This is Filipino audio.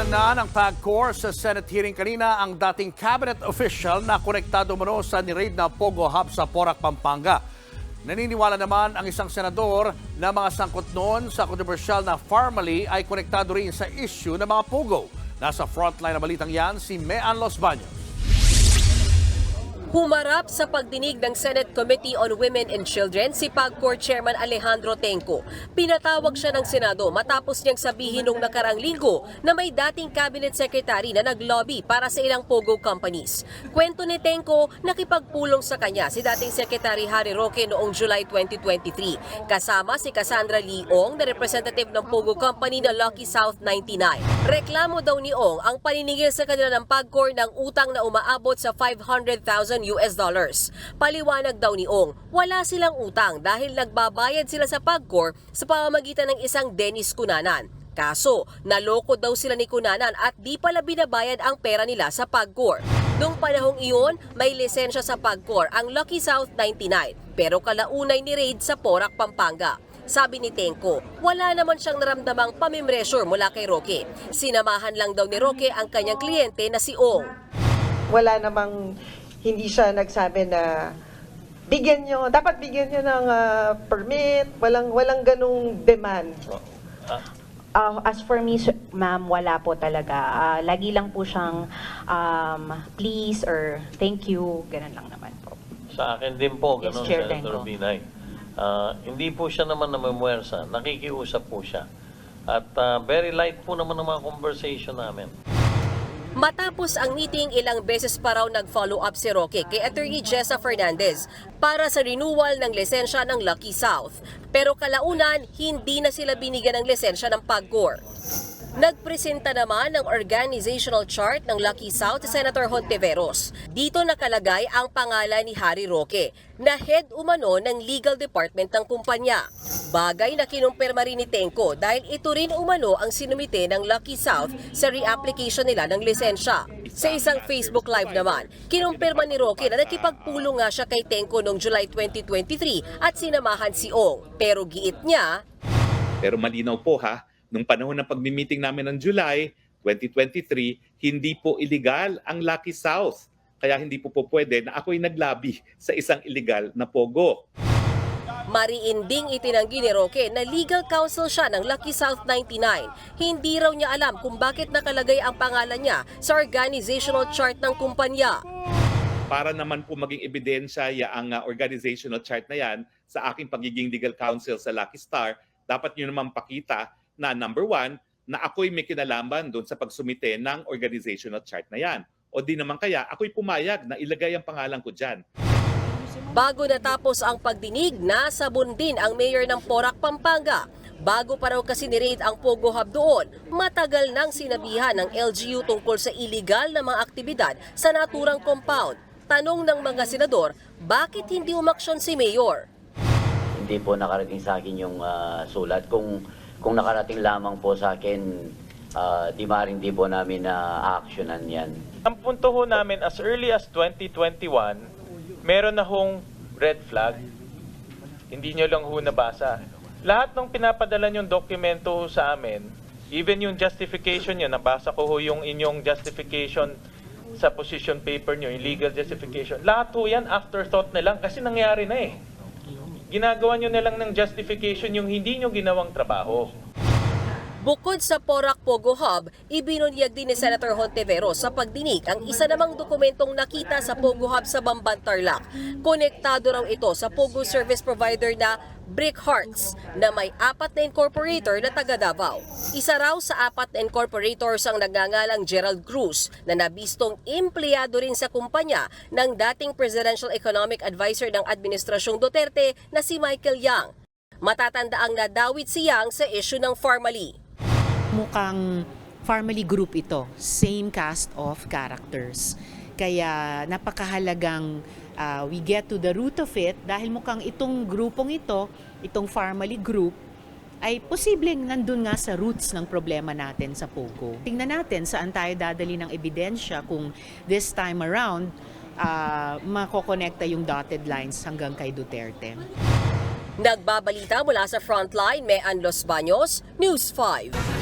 Pinag-aralan na ng PAGCOR sa Senate hearing kanina ang dating cabinet official na konektado mano sa ni-raid na Pogo Hub sa Porac, Pampanga. Naniniwala naman ang isang senador na mga sangkot noon sa kontrobersyal na Farmally ay konektado rin sa issue ng mga Pogo. Nasa frontline na balitang yan si Mean Los Baños. Humarap sa pagdinig ng Senate Committee on Women and Children si PAGCOR Chairman Alejandro Tenco. Pinatawag siya ng Senado matapos niyang sabihin nung nakarang linggo na may dating cabinet secretary na naglobby para sa ilang pogo companies. Kwento ni Tenco, nakipagpulong sa kanya si dating Secretary Harry Roque noong July 2023. Kasama si Cassandra Leong na representative ng pogo company na Lucky South 99. Reklamo daw ni Ong ang paniningil sa kanila ng PAGCOR ng utang na umaabot sa 500,000 US dollars. Paliwanag daw ni Ong, wala silang utang dahil nagbabayad sila sa PAGCOR sa pamamagitan ng isang Dennis Kunanan. Kaso, naloko daw sila ni Kunanan at di pala binabayad ang pera nila sa PAGCOR. Noong panahong iyon, may lisensya sa PAGCOR ang Lucky South 99 pero kalaunay ni raid sa Porac, Pampanga. Sabi ni Tenko, wala naman siyang naramdamang pamimresure mula kay Roque. Sinamahan lang daw ni Roque ang kanyang kliyente na si Ong. wala namang hindi siya nagsabi na bigyan nyo, dapat bigyan nyo ng ah, permit, walang, walang ganong demand. Uh, as for me, ma'am, wala po talaga. Ah, lagi lang po siyang um, please or thank you, ganun lang naman po. Sa akin din po, Yes, ganun, Chair Senator. Binay. Ah, hindi po siya naman namamwersa, nakikiusap po siya. At ah, very light po naman ang mga conversation namin. Matapos ang meeting, ilang beses pa raw nag-follow up si Roque kay Attorney Jessa Fernandez para sa renewal ng lisensya ng Lucky South. Pero kalaunan, hindi na sila binigyan ng lisensya ng PAGCOR. Nagpresenta naman ng organizational chart ng Lucky South si Senator Hontiveros. Dito nakalagay ang pangalan ni Harry Roque na head umano ng legal department ng kumpanya. Bagay na kinumpirma rin ni Tenko dahil ito rin umano ang sinumite ng Lucky South sa reapplication nila ng lisensya. Sa isang Facebook Live naman, kinumpirma ni Roque na nakipagpulong nga siya kay Tenko noong July 2023 at sinamahan si Ong. Pero giit niya, Pero malinaw po ha, nung panahon ng pagmi-meeting namin ng July 2023, hindi po illegal ang Lucky South. Kaya hindi po po pwede na ako'y naglabi sa isang illegal na pogo. Mariinding itinanggi ni Roque na legal counsel siya ng Lucky South 99. Hindi raw niya alam kung bakit nakalagay ang pangalan niya sa organizational chart ng kumpanya. Para naman po maging ebidensya ya ang uh, organizational chart na yan sa aking pagiging legal counsel sa Lucky Star, dapat nyo naman pakita na number one, na ako'y may kinalaman doon sa pagsumite ng organizational chart na yan. O di naman kaya, ako'y pumayag na ilagay ang pangalan ko dyan. Bago natapos ang pagdinig, nasabon din ang mayor ng Porac, Pampanga. Bago pa raw kasi ni-raid ang Pogo Hub doon, matagal nang sinabihan ng LGU tungkol sa illegal na mga aktibidad sa naturang compound. Tanong ng mga senador, bakit hindi umaksyon si mayor? hindi po nakarating sa akin yung ah, sulat. Kung kung nakarating lamang po sa akin, ah, di maaaring di po namin na actionan yan. Ang punto ho namin as early as 2021, meron na hong red flag. Hindi nyo lang ho nabasa. Lahat ng pinapadala yung dokumento sa amin, even yung justification nyo, nabasa ko ho yung inyong justification sa position paper nyo, yung legal justification. Lahat ho yan afterthought na lang kasi nangyari na eh. Ginagawa nyo na lang ng justification yung hindi nyo ginawang trabaho. Bukod sa Porac Pogo Hub, ibinunyag din ni Senator Hontiveros sa pagdinig ang isa namang dokumentong nakita sa Pogo Hub sa Bamban Tarlac. Konektado raw ito sa Pogo service provider na Brick Hearts na may apat na incorporator na taga Davao. Isa raw sa apat na incorporators ang nagngangalang Gerald Cruz na nabistong empleyado rin sa kumpanya ng dating Presidential Economic Advisor ng Administrasyong Duterte na si Michael Yang. Matatanda ang nadawit si Yang sa issue ng Farmally. mukhang family group ito. Same cast of characters. Kaya napakahalagang ah, we get to the root of it dahil mukhang itong grupong ito, itong family group, ay posibleng nandun nga sa roots ng problema natin sa Pogo. Tingnan natin saan tayo dadali ng ebidensya kung this time around ah, makokonekta yung dotted lines hanggang kay Duterte. Nagbabalita mula sa Frontline, Mean Los Baños, News 5.